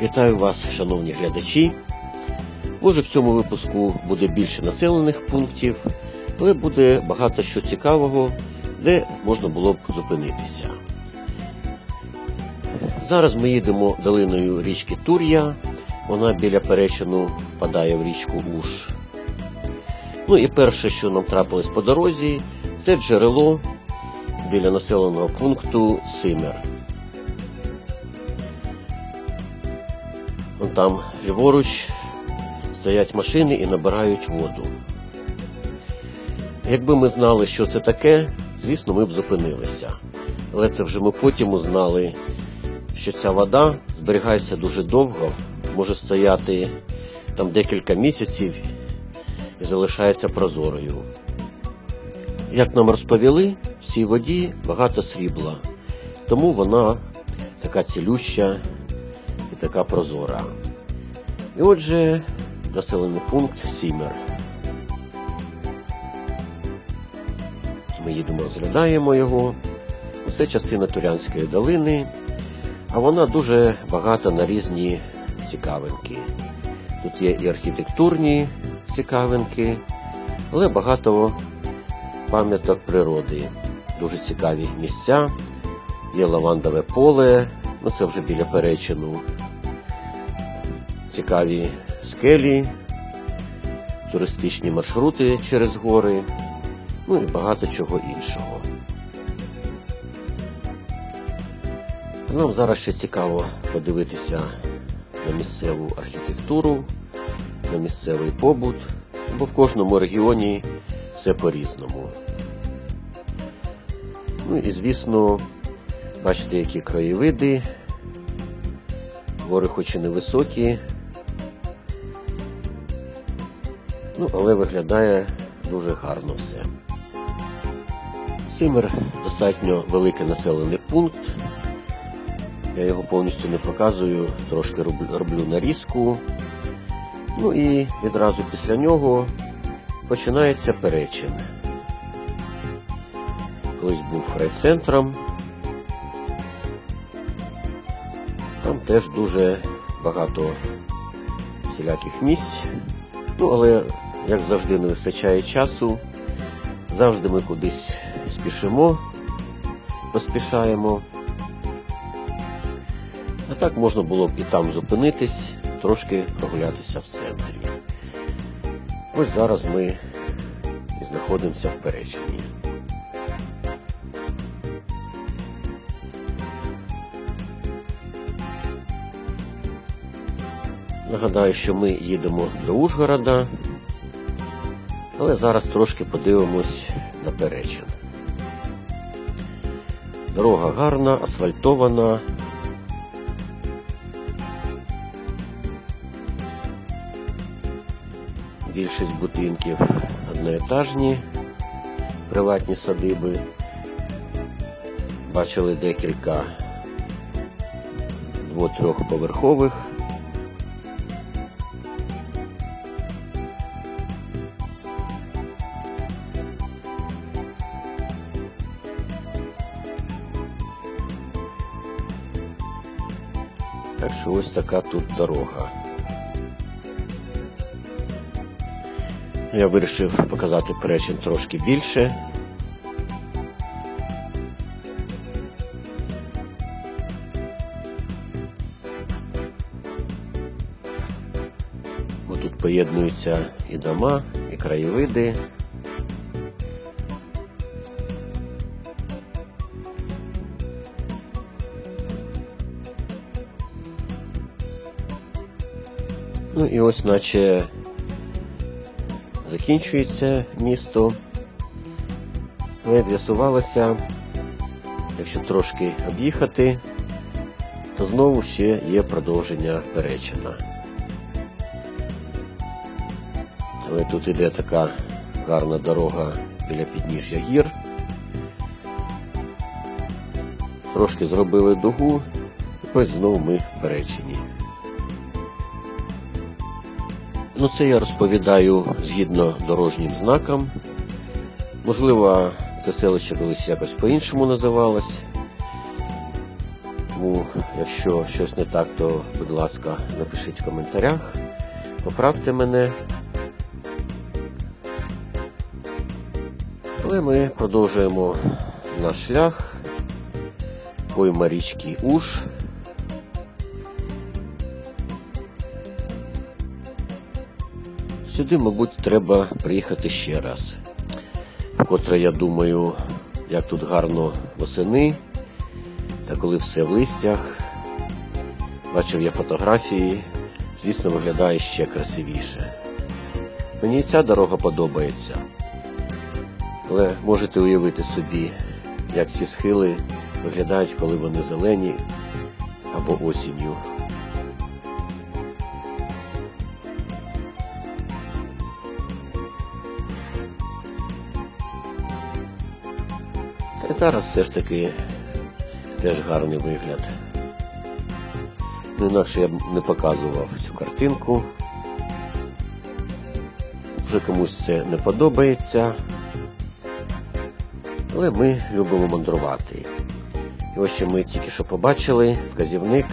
Вітаю вас, шановні глядачі. Може в цьому випуску буде більше населених пунктів, але буде багато що цікавого, де можна було б зупинитися. Зараз ми їдемо долиною річки Тур'я. Вона біля Перечину впадає в річку Уж. Ну і перше, що нам трапилось по дорозі, це джерело біля населеного пункту Симер. Там ліворуч стоять машини і набирають воду. Якби ми знали, що це таке, звісно, ми б зупинилися. Але це вже ми потім узнали, що ця вода зберігається дуже довго, може стояти там декілька місяців і залишається прозорою. Як нам розповіли, в цій воді багато срібла, тому вона така цілюща і така прозора. І отже, населений пункт Сімер. Ми їдемо, розглядаємо його. Це частина Турянської долини, а вона дуже багата на різні цікавинки. Тут є і архітектурні цікавинки, але багато пам'яток природи. Дуже цікаві місця. Є лавандове поле, ну це вже біля перечину. Цікаві скелі, туристичні маршрути через гори, ну і багато чого іншого. Нам зараз ще цікаво подивитися на місцеву архітектуру, на місцевий побут, бо в кожному регіоні все по-різному. Ну і звісно, бачите, які краєвиди. Гори хоч і невисокі, ну, але виглядає дуже гарно все. Сімер достатньо великий населений пункт. Я його повністю не показую, трошки роблю, нарізку. Ну і відразу після нього починається перечин. Колись був райцентром. Там теж дуже багато всіляких місць. Ну, але, як завжди, не вистачає часу. Завжди ми кудись спішимо, поспішаємо. А так можна було б і там зупинитись, трошки прогулятися в центрі. Ось зараз ми знаходимося в Перечині. Нагадаю, що ми їдемо до Ужгорода, але зараз трошки подивимось на Перечин. Дорога гарна, асфальтована. Більшість будинків одноетажні, приватні садиби. Бачили декілька дво-трьохповерхових. Так що ось така тут дорога. Я вирішив показати перечин трошки більше. Бо тут поєднуються і дома, і краєвиди. Ну і ось наче закінчується місто. Але як з'ясувалося, якщо трошки об'їхати, то знову ще є продовження Перечина. Але тут іде така гарна дорога біля підніжжя гір. Трошки зробили дугу, і ось знову ми в Перечині. Ну, це я розповідаю згідно дорожнім знакам. Можливо, це селище колись якось по-іншому називалось. Тому, якщо щось не так, то, будь ласка, напишіть в коментарях, поправте мене. Але ми продовжуємо наш шлях пойма річки Уж. Сюди, мабуть, треба приїхати ще раз. Вкотре я думаю, як тут гарно восени, та коли все в листях. Бачив я фотографії, звісно, виглядає ще красивіше. Мені ця дорога подобається. Але можете уявити собі, як ці схили виглядають, коли вони зелені або осінню. Зараз все ж таки теж гарний вигляд. Інакше я б не показував цю картинку. Вже комусь це не подобається. Але ми любимо мандрувати. І ось що ми тільки що побачили вказівник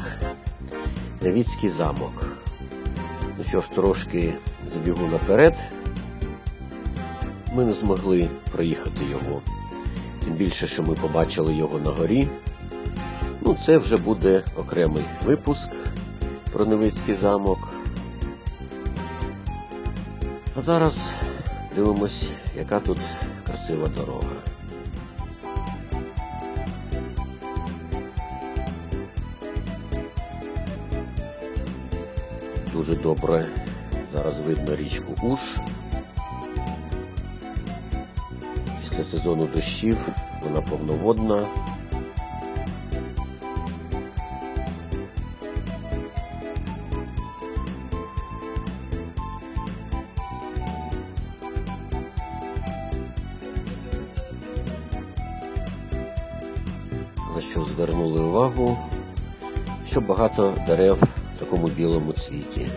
Невіцький замок. Ну що ж, трошки забігу наперед. Ми не змогли проїхати його. Тим більше, що ми побачили його на горі. Ну, це вже буде окремий випуск про Невицький замок. А зараз дивимось, яка тут красива дорога. Дуже добре зараз видно річку Уж. Після сезону дощів вона повноводна. На що звернули увагу, що багато дерев в такому білому цвіті.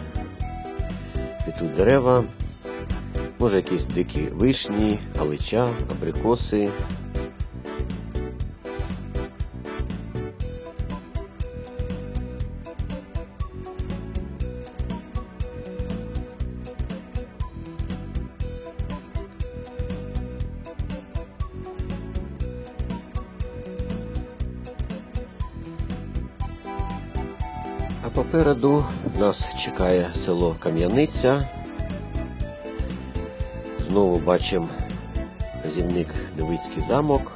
І тут дерева, може якісь дикі вишні, галича, абрикоси. А попереду нас чекає село Кам'яниця. Знову бачимо зімник Невицький замок.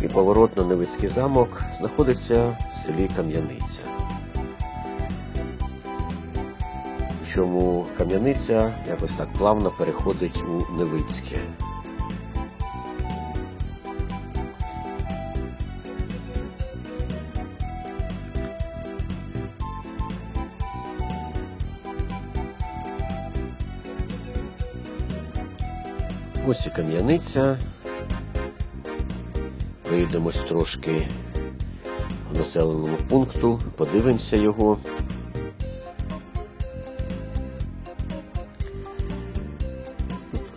І поворот на Невицький замок знаходиться в селі Кам'яниця. Чому Кам'яниця якось так плавно переходить у Невицьке. Ось кам'яниця. Вийдемось трошки в населеному пункту, подивимося його.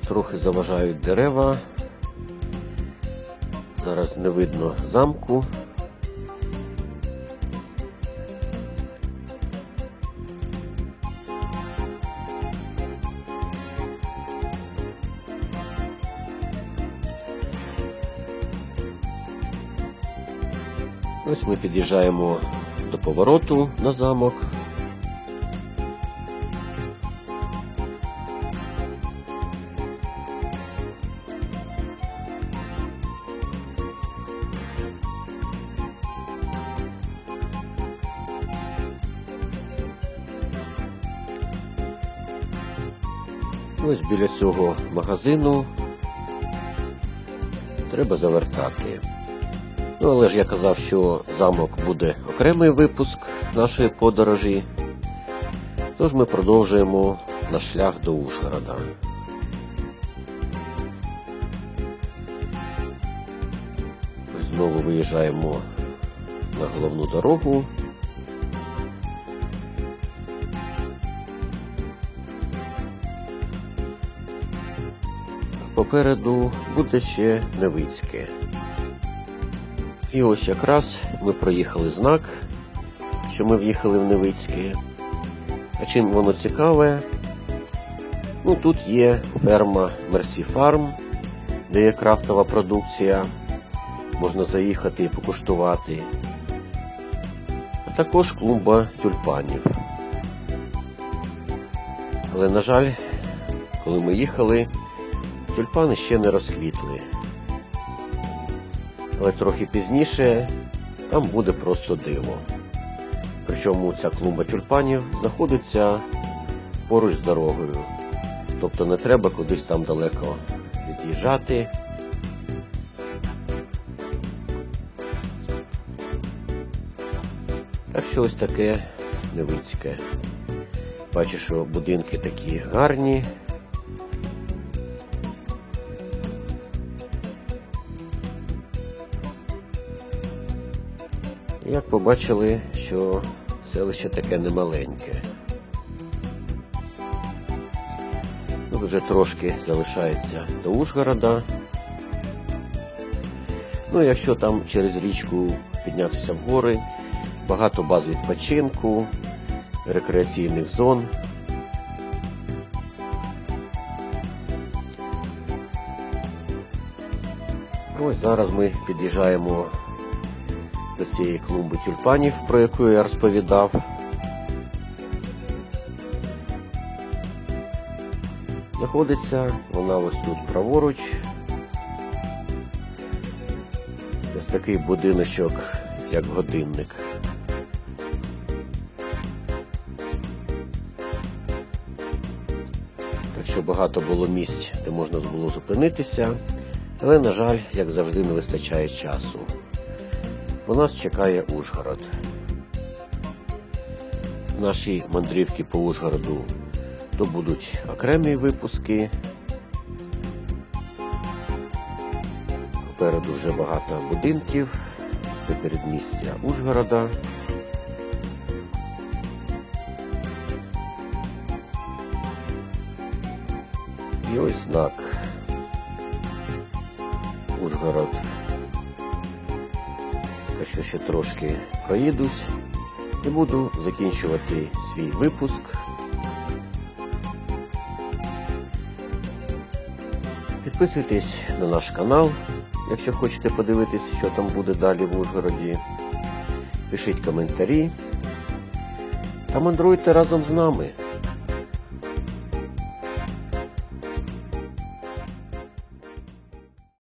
Трохи заважають дерева. Зараз не видно замку. Ось ми під'їжджаємо до повороту на замок. Ось біля цього магазину треба завертати. Ну, але ж я казав, що замок буде окремий випуск нашої подорожі. Тож ми продовжуємо наш шлях до Ужгорода. Знову виїжджаємо на головну дорогу. Попереду буде ще Невицьке. І ось якраз ми проїхали знак, що ми в'їхали в Невицьке. А чим воно цікаве? Ну, тут є ферма Мерсі Фарм, де є крафтова продукція. Можна заїхати і покуштувати. А також клумба тюльпанів. Але, на жаль, коли ми їхали, тюльпани ще не розквітли. Але трохи пізніше там буде просто диво. Причому ця клумба тюльпанів знаходиться поруч з дорогою. Тобто не треба кудись там далеко від'їжджати. Так що ось таке невицьке. Бачу, що будинки такі гарні. Як побачили, що селище таке немаленьке. Ну, вже трошки залишається до Ужгорода. Ну, якщо там через річку піднятися в гори, багато баз відпочинку, рекреаційних зон. Ось зараз ми під'їжджаємо до цієї клумби тюльпанів, про яку я розповідав. Знаходиться вона ось тут праворуч. Ось такий будиночок, як годинник. Так що багато було місць, де можна було зупинитися, але, на жаль, як завжди, не вистачає часу. У нас чекає Ужгород. Наші мандрівки по Ужгороду то будуть окремі випуски. Попереду вже багато будинків. Це передмістя Ужгорода. І ось знак. Ужгород. Якщо ще трошки проїдусь і буду закінчувати свій випуск. Підписуйтесь на наш канал, якщо хочете подивитись, що там буде далі в Ужгороді. Пишіть коментарі та мандруйте разом з нами.